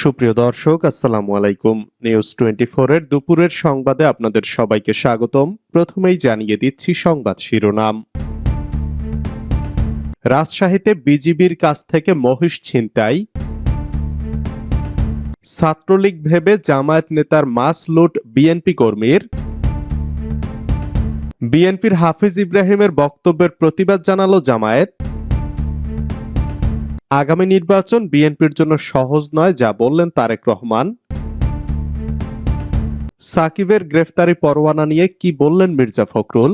সুপ্রিয় দর্শক, আসসালামু আলাইকুম। নিউজ টোয়েন্টি এর দুপুরের সংবাদে আপনাদের সবাইকে স্বাগতম। প্রথমেই জানিয়ে দিচ্ছি সংবাদ শিরোনাম। রাজশাহীতে বিজিবির কাছ থেকে মহিষ ছিনতাই। ছাত্রলীগ ভেবে জামায়াত নেতার মাস লুট বিএনপি কর্মীর। বিএনপির হাফিজ ইব্রাহিমের বক্তব্যের প্রতিবাদ জানালো জামায়াত। আগামী নির্বাচন বিএনপির জন্য সহজ নয়, যা বললেন তারেক রহমান। সাকিবের গ্রেফতারি পরোয়ানা নিয়ে কি বললেন মির্জা ফখরুল?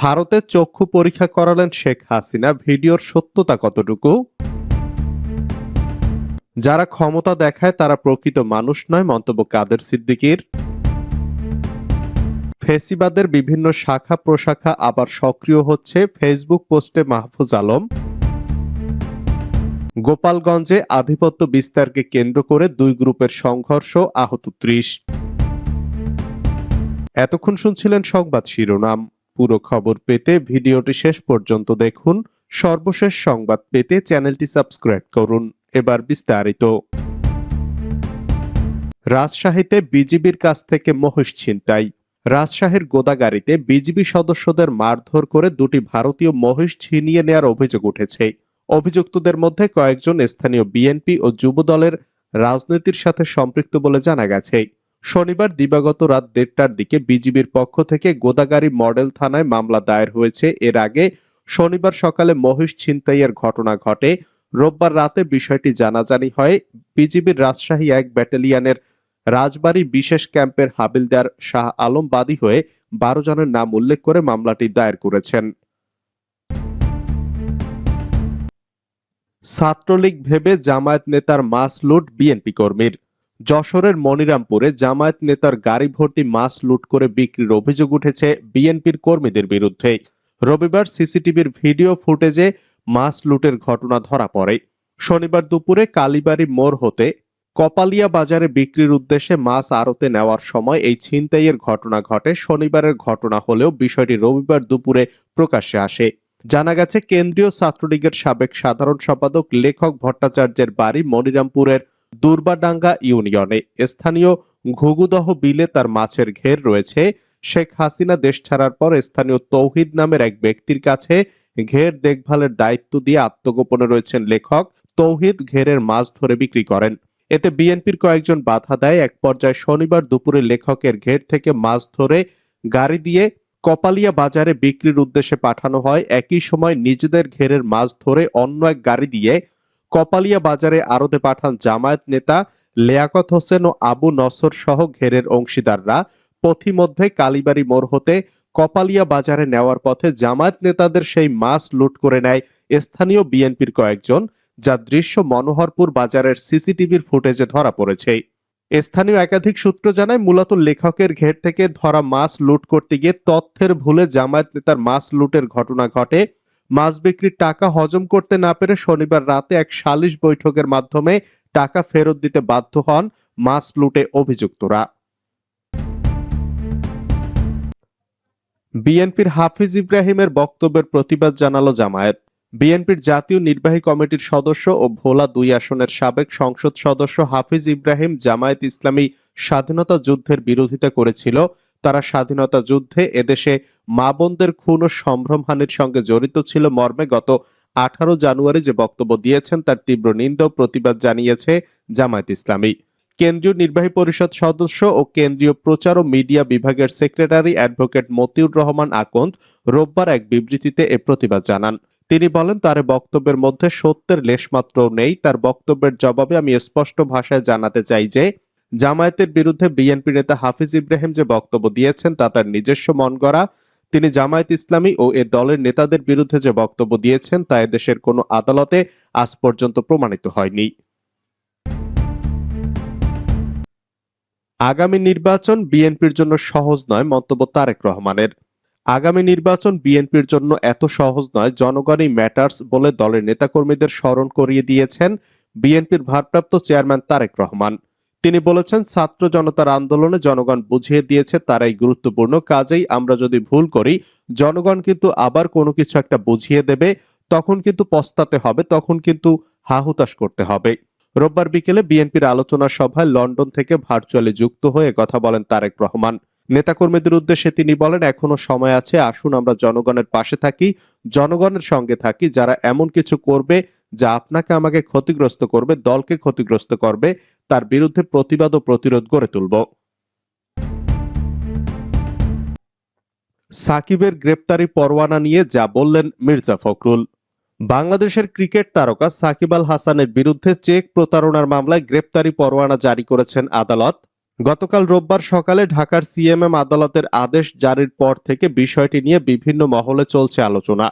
ভারতে চক্ষু পরীক্ষা করালেন শেখ হাসিনা, ভিডিওর সত্যতা কতটুকু? যারা ক্ষমতা দেখায় তারা প্রকৃত মানুষ নয়, মন্তব্য কাদের সিদ্দিকীর? ফেসিবাদের বিভিন্ন শাখা প্রশাখা আবার সক্রিয় হচ্ছে ফেসবুক পোস্টে মাহফুজ আলম। গোপালগঞ্জে আধিপত্য বিস্তারকে কেন্দ্র করে দুই গ্রুপের সংঘর্ষ, আহত ত্রিশ। এতক্ষণ শুনছিলেন সংবাদ শিরোনাম। পুরো খবর পেতে ভিডিওটি শেষ পর্যন্ত দেখুন। সর্বশেষ সংবাদ পেতে চ্যানেলটি সাবস্ক্রাইব করুন। এবার বিস্তারিত। রাজশাহীতে বিজিবির কাছ থেকে মহিষ ছিনতাই। রাজশাহীর গোদাগাড়িতে বিজিবি সদস্যদের মারধর করে দুটি ভারতীয় মহিষ ছিনিয়ে নেয়ার অভিযোগ উঠেছে। অভিযুক্তদের মধ্যে কয়েকজন স্থানীয় বিএনপি ও যুব দলের রাজনীতির সাথে সম্পৃক্ত বলে জানা গেছে। শনিবার দিবাগত রাত দেড়টার দিকে বিজিবির পক্ষ থেকে গোদাগাড়ি মডেল থানায় মামলা দায়ের হয়েছে। এর আগে শনিবার সকালে মহিষ ছিনতাইয়ের ঘটনা ঘটে। রোববার রাতে বিষয়টি জানাজানি হয়। বিজিবির রাজশাহী এক ব্যাটালিয়নের রাজবাড়ী বিশেষ ক্যাম্পের হাবিলদার শাহ আলম বাদী হয়ে বারো জনের নাম উল্লেখ করে মামলাটি দায়ের করেছেন। ছাত্রলীগ ভেবে জামায়াত নেতার মাস লুট বিএনপি কর্মীর। যশোরের মনিরামপুরে জামায়াত নেতার গাড়ি ভর্তি মাছ লুট করে বিক্রির অভিযোগ উঠেছে বিএনপির কর্মীদের বিরুদ্ধে। রবিবার সিসিটিভির ভিডিও ফুটেজে মাছ লুটের ঘটনা ধরা পড়ে। শনিবার দুপুরে কালীবাড়ি মোড় হতে কপালিয়া বাজারে বিক্রির উদ্দেশ্যে মাছ আড়তে নেওয়ার সময় এই ছিনতাইয়ের ঘটনা ঘটে। শনিবারের ঘটনা হলেও বিষয়টি রবিবার দুপুরে প্রকাশ্যে আসে। জানা গেছে, কেন্দ্রীয় ছাত্রলীগের সাবেক সাধারণ সম্পাদক, লেখক ভট্টাচার্যের বাড়ি মনিরামপুরের দুর্বাডাঙ্গা ইউনিয়নে। স্থানীয় ঘুঘুদহ বিলে তার মাছের ঘের রয়েছে। শেখ হাসিনা দেশ ছাড়ার পর স্থানীয় তৌহিদ নামের এক ব্যক্তির কাছে ঘের দেখভালের দায়িত্ব দিয়ে আত্মগোপনে রয়েছেন লেখক। তৌহিদ ঘেরের মাছ ধরে বিক্রি করেন। এতে বিএনপির কয়েকজন বাধা দেয়। এক পর্যায়ে শনিবার দুপুরে লেখকের ঘের থেকে মাছ ধরে গাড়ি দিয়ে কপালিয়া বাজারে বিক্রির উদ্দেশ্যে পাঠানো হয়। একই সময় নিজেদের ঘেরের মাছ ধরে অন্য এক গাড়ি দিয়ে কপালিয়া বাজারে আড়তে পাঠান জামায়াত নেতা লিয়াকত হোসেন ও আবু নসর সহ ঘেরের অংশীদাররা। পথিমধ্যে কালীবাড়ি মোড় হতে কপালিয়া বাজারে নেওয়ার পথে জামায়াত নেতাদের সেই মাছ লুট করে নেয় স্থানীয় বিএনপির কয়েকজন। যা দৃশ্য মনোহরপুর বাজারের সিসিটিভির ফুটেজে ধরা পড়েছে। স্থানীয় একাধিক সূত্র জানায়, মূলত লেখকের ঘের থেকে ধরা মাছ লুট করতে গিয়ে তথ্যের ভুলে জামায়াত নেতার মাছ লুটের ঘটনা ঘটে। মাছ বিক্রির টাকা হজম করতে না পেরে শনিবার রাতে এক সালিশ বৈঠকের মাধ্যমে টাকা ফেরত দিতে বাধ্য হন মাছ লুটে অভিযুক্তরা। বিএনপির হাফিজ ইব্রাহিমের বক্তব্যের প্রতিবাদ জানালো জামায়াত। বিএনপির জাতীয় নির্বাহী কমিটির সদস্য ও ভোলা দুই আসনের সাবেক সংসদ সদস্য হাফিজ ইব্রাহিম জামায়াত ইসলামী স্বাধীনতা যুদ্ধের বিরোধিতা করেছিল। তারা স্বাধীনতা যুদ্ধে এদেশে মা বোনদের খুন ও সম্ভ্রমহানির সঙ্গে জড়িত ছিল। মর্মে গত আঠারো জানুয়ারি যে বক্তব্য দিয়েছেন তার তীব্র নিন্দা প্রতিবাদ জানিয়েছে জামায়াত ইসলামী। কেন্দ্রীয় নির্বাহী পরিষদ সদস্য ও কেন্দ্রীয় প্রচার ও মিডিয়া বিভাগের সেক্রেটারি অ্যাডভোকেট মতিউর রহমান আকন্দ রোববার এক বিবৃতিতে এ প্রতিবাদ জানান। তিনি বলেন, তার বক্তব্যের মধ্যে সত্যের লেশমাত্র নেই। তার বক্তব্যের জবাবে আমি স্পষ্ট ভাষায় জানাতে চাই যে, জামায়াতের বিরুদ্ধে বিএনপি নেতা হাফিজ ইব্রাহিম যে বক্তব্য দিয়েছেন, তা তার নিজস্ব মন গড়া তিনি জামায়াত ইসলামী ও এ দলের নেতাদের বিরুদ্ধে যে বক্তব্য দিয়েছেন, তা দেশের কোনো আদালতে আজ পর্যন্ত প্রমাণিত হয়নি। আগামী নির্বাচন বিএনপির জন্য সহজ নয়, মন্তব্য তারেক রহমানের। আগামী নির্বাচন বিএনপির জন্য এত সহজ নয় জনগণই ম্যাটার্স বলে দলের নেতাকর্মীদের স্মরণ করিয়ে দিয়েছেন বিএনপির ভারপ্রাপ্ত চেয়ারম্যান তারেক রহমান। তিনি বলেছেন, ছাত্র জনতার আন্দোলনে জনগণ বুঝিয়ে দিয়েছে তারাই গুরুত্বপূর্ণ কাজেই আমরা যদি ভুল করি, জনগণ কিন্তু আবার কোনো কিছু একটা বুঝিয়ে দেবে, তখন কিন্তু পস্তাতে হবে, তখন কিন্তু হাহুতাশ করতে হবে। রোববার বিকেলে বিএনপির আলোচনা সভায় লন্ডন থেকে ভার্চুয়ালি যুক্ত হয়ে কথা বলেন তারেক রহমান। নেতাকর্মীদের উদ্দেশ্যে তিনি বলেন, এখনও সময় আছে, আসুন আমরা জনগণের পাশে থাকি, জনগণের সঙ্গে থাকি, যারা এমন কিছু করবে যা আপনাকে আমাকে ক্ষতিগ্রস্ত করবে, দলকে ক্ষতিগ্রস্ত করবে, তার বিরুদ্ধে প্রতিবাদ ও প্রতিরোধ গড়ে তুলব। সাকিবের গ্রেপ্তারি পরোয়ানা নিয়ে যা বললেন মির্জা ফখরুল। বাংলাদেশের ক্রিকেট তারকা সাকিব আল হাসানের বিরুদ্ধে চেক প্রতারণার মামলায় গ্রেপ্তারি পরোয়ানা জারি করেছেন আদালত। গতকাল রোববার সকালে ঢাকার সিএমএম আদালতের আদেশ জারির পর থেকে বিষয়টি নিয়ে বিভিন্ন মহলে চলছে আলোচনা।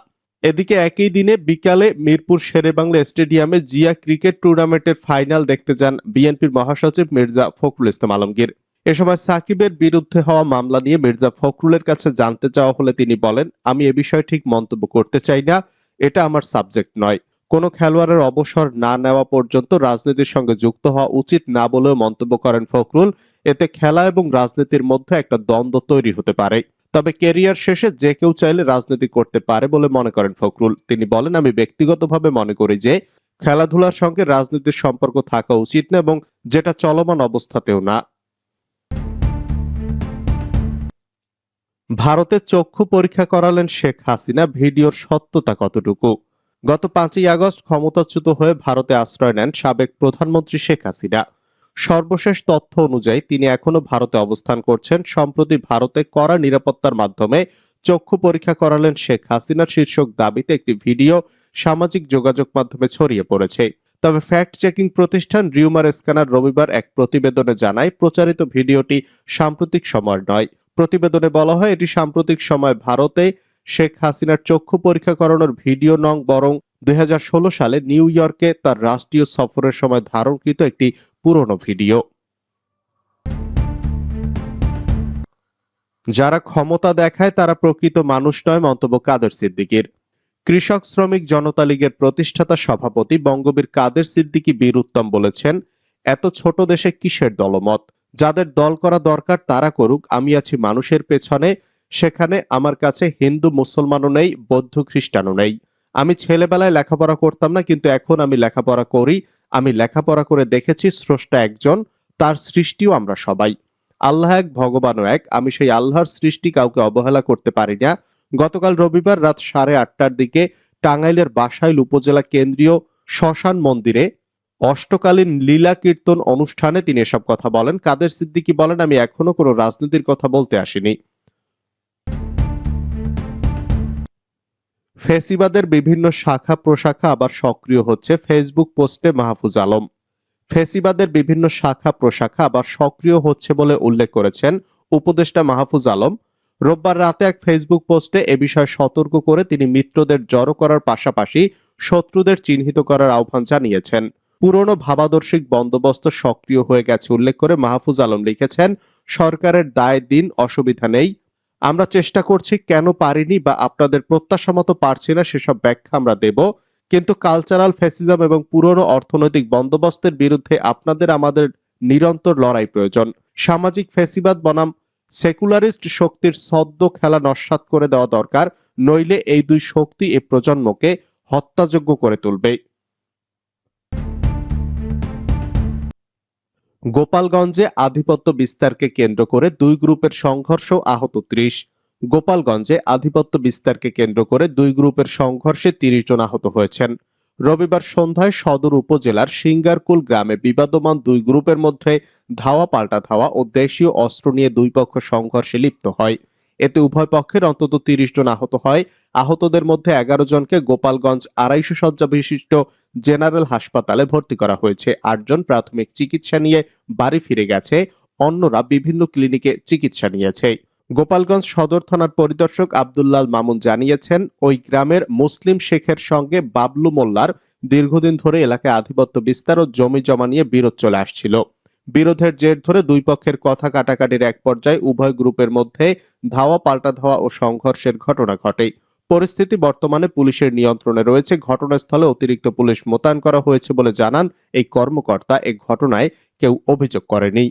এদিকে একই দিনে বিকালে মিরপুর শেরেবাংলা স্টেডিয়ামে জিয়া ক্রিকেট টুর্নামেন্টের ফাইনাল দেখতে যান বিএনপির মহাসচিব মির্জা ফখরুল ইসলাম আলমগীর। এ সময় সাকিবের বিরুদ্ধে হওয়া মামলা নিয়ে মির্জা ফখরুলের কাছে জানতে চাওয়া হলে তিনি বলেন, আমি এ বিষয়ে ঠিক মন্তব্য করতে চাই না, এটা আমার সাবজেক্ট নয়। কোনো খেলোয়াড়ের অবসর না নেওয়া পর্যন্ত রাজনীতির সঙ্গে যুক্ত হওয়া উচিত না বলেও মন্তব্য করেন ফখরুল। এতে খেলা এবং রাজনীতির মধ্যে একটা দ্বন্দ্ব তৈরি হতে পারে। তবে কেরিয়ার শেষে যে কেউ চাইলে রাজনীতি করতে পারে বলে মনে করেন ফখরুল। তিনি বলেন, আমি ব্যক্তিগতভাবে মনে করি যে খেলাধুলার সঙ্গে রাজনীতির সম্পর্ক থাকা উচিত না এবং যেটা চলমান অবস্থাতেও না। ভারতে চক্ষু পরীক্ষা করালেন শেখ হাসিনা। ভিডিওর সত্যতা কতটুকু? গত পাঁচই আগস্ট ক্ষমতাচ্যুত হয়ে ভারতে আশ্রয় নেন সাবেক প্রধানমন্ত্রী শেখ হাসিনা। সর্বশেষ তথ্য অনুযায়ী তিনি এখনও ভারতে অবস্থান করছেন। সম্প্রতি ভারতে কড়া নিরাপত্তার মাধ্যমে চক্ষু পরীক্ষা করালেন শেখ হাসিনার শীর্ষক দাবিতে একটি ভিডিও সামাজিক যোগাযোগ মাধ্যমে ছড়িয়ে পড়েছে। তবে ফ্যাক্ট চেকিং প্রতিষ্ঠান রিউমার স্ক্যানার রবিবার এক প্রতিবেদনে জানায়, প্রচারিত ভিডিওটি সাম্প্রতিক সময়ের নয়। প্রতিবেদনে বলা হয়, এটি সাম্প্রতিক সময় ভারতে শেখ হাসিনার চক্ষু পরীক্ষা করানোর ভিডিও নং বরং দুই হাজার ষোলো সালে নিউ ইয়র্কে তার রাষ্ট্রীয় সফরের সময় ধারণকৃত একটি পুরনো ভিডিও। যারা ক্ষমতা দেখায় তারা প্রকৃত মানুষ নয়, মন্তব্য কাদের সিদ্দিকির। কৃষক, শ্রমিক, জনতা লীগের প্রতিষ্ঠাতা সভাপতি বঙ্গবীর কাদের সিদ্দিকী বীর উত্তম বলেছেন, এত ছোট দেশে কিসের দলমত? যাদের দল করা দরকার তারা করুক, আমি আছি মানুষের পেছনে সেখানে আমার কাছে হিন্দু, মুসলমানও নেই, বৌদ্ধ, খ্রিস্টানও নেই। আমি ছেলেবেলায় লেখাপড়া করতাম না, কিন্তু এখন আমি লেখাপড়া করি। আমি লেখাপড়া করে দেখেছি স্রষ্টা একজন, তার সৃষ্টিও আমরা সবাই। আল্লাহ এক, ভগবানও এক। আমি সেই আল্লাহর সৃষ্টি কাউকে অবহেলা করতে পারি না। গতকাল রবিবার রাত সাড়ে আটটার দিকে টাঙ্গাইলের বাসাইল উপজেলা কেন্দ্রীয় শ্মশান মন্দিরে অষ্টকালীন লীলা কীর্তন অনুষ্ঠানে তিনি এসব কথা বলেন। কাদের সিদ্দিকী বলেন, আমি এখনও কোনো রাজনীতির কথা বলতে আসিনি। ফেসিবাদের বিভিন্ন শাখা প্রশাখা আবার সক্রিয় হচ্ছে ফেসবুক পোস্টে মাহফুজ আলম। ফেসিবাদের বিভিন্ন শাখা প্রশাখা আবার সক্রিয় হচ্ছে বলে উল্লেখ করেছেন উপদেষ্টা মাহফুজ আলম। রোববার রাতে এক ফেসবুক পোস্টে এ বিষয়ে সতর্ক করে তিনি মিত্রদের জড়ো করার পাশাপাশি শত্রুদের চিহ্নিত করার আহ্বান জানিয়েছেন। পুরনো ভাবাদর্শিক বন্দোবস্ত সক্রিয় হয়ে গেছে উল্লেখ করে মাহফুজ আলম লিখেছেন, সরকারের দায়, দিন, অসুবিধা নেই। আমরা চেষ্টা করছি কেন পারিনি বা আপনাদের প্রত্যাশা মতো পারছি না, সেসব ব্যাখ্যা আমরা দেব। কিন্তু কালচারাল ফ্যাসিজম এবং পুরনো অর্থনৈতিক বন্দোবস্তের বিরুদ্ধে আপনাদের আমাদের নিরন্তর লড়াই প্রয়োজন। সামাজিক ফ্যাসিবাদ বনাম, সেকুলারিস্ট শক্তির সদ্য খেলা নস্বাত করে দেওয়া দরকার, নইলে এই দুই শক্তি এ প্রজন্মকে হত্যাযোগ্য করে তুলবে। গোপালগঞ্জে আধিপত্য বিস্তারকে কেন্দ্র করে দুই গ্রুপের সংঘর্ষ আহত ত্রিশ। গোপালগঞ্জে আধিপত্য বিস্তারকে কেন্দ্র করে দুই গ্রুপের সংঘর্ষে তিরিশ জন আহত হয়েছেন। রবিবার সন্ধ্যায় সদর উপজেলার সিঙ্গারকুল গ্রামে বিবাদমান দুই গ্রুপের মধ্যে ধাওয়া পাল্টা ধাওয়া ও দেশীয় অস্ত্র নিয়ে দুই পক্ষ সংঘর্ষে লিপ্ত হয়। এতে উভয় পক্ষের অন্তত তিরিশ জন আহত হয়। আহতদের মধ্যে এগারো জনকে গোপালগঞ্জ আড়াইশো শয্যা বিশিষ্ট জেনারেল হাসপাতালে ভর্তি করা হয়েছে। আটজন প্রাথমিক চিকিৎসা নিয়ে বাড়ি ফিরে গেছে। অন্যরা বিভিন্ন ক্লিনিকে চিকিৎসা নিয়েছে। গোপালগঞ্জ সদর থানার পরিদর্শক আব্দুল্লাল মামুন জানিয়েছেন, ওই গ্রামের মুসলিম শেখের সঙ্গে বাবলু মোল্লার দীর্ঘদিন ধরে এলাকায় আধিপত্য বিস্তার ও জমি জমা নিয়ে বিরোধ চলে আসছিল। বিরোধের জের ধরে দুই পক্ষের কথা কাটাকাটির এক পর্যায়ে উভয় গ্রুপের মধ্যে ধাওয়া, পাল্টা ধাওয়া ও সংঘর্ষের ঘটনা ঘটে। পরিস্থিতি বর্তমানে পুলিশের নিয়ন্ত্রণে রয়েছে। ঘটনাস্থলে অতিরিক্ত পুলিশ মোতায়েন করা হয়েছে বলে জানান এই কর্মকর্তা। এ ঘটনায় কেউ অভিযোগ করেনি।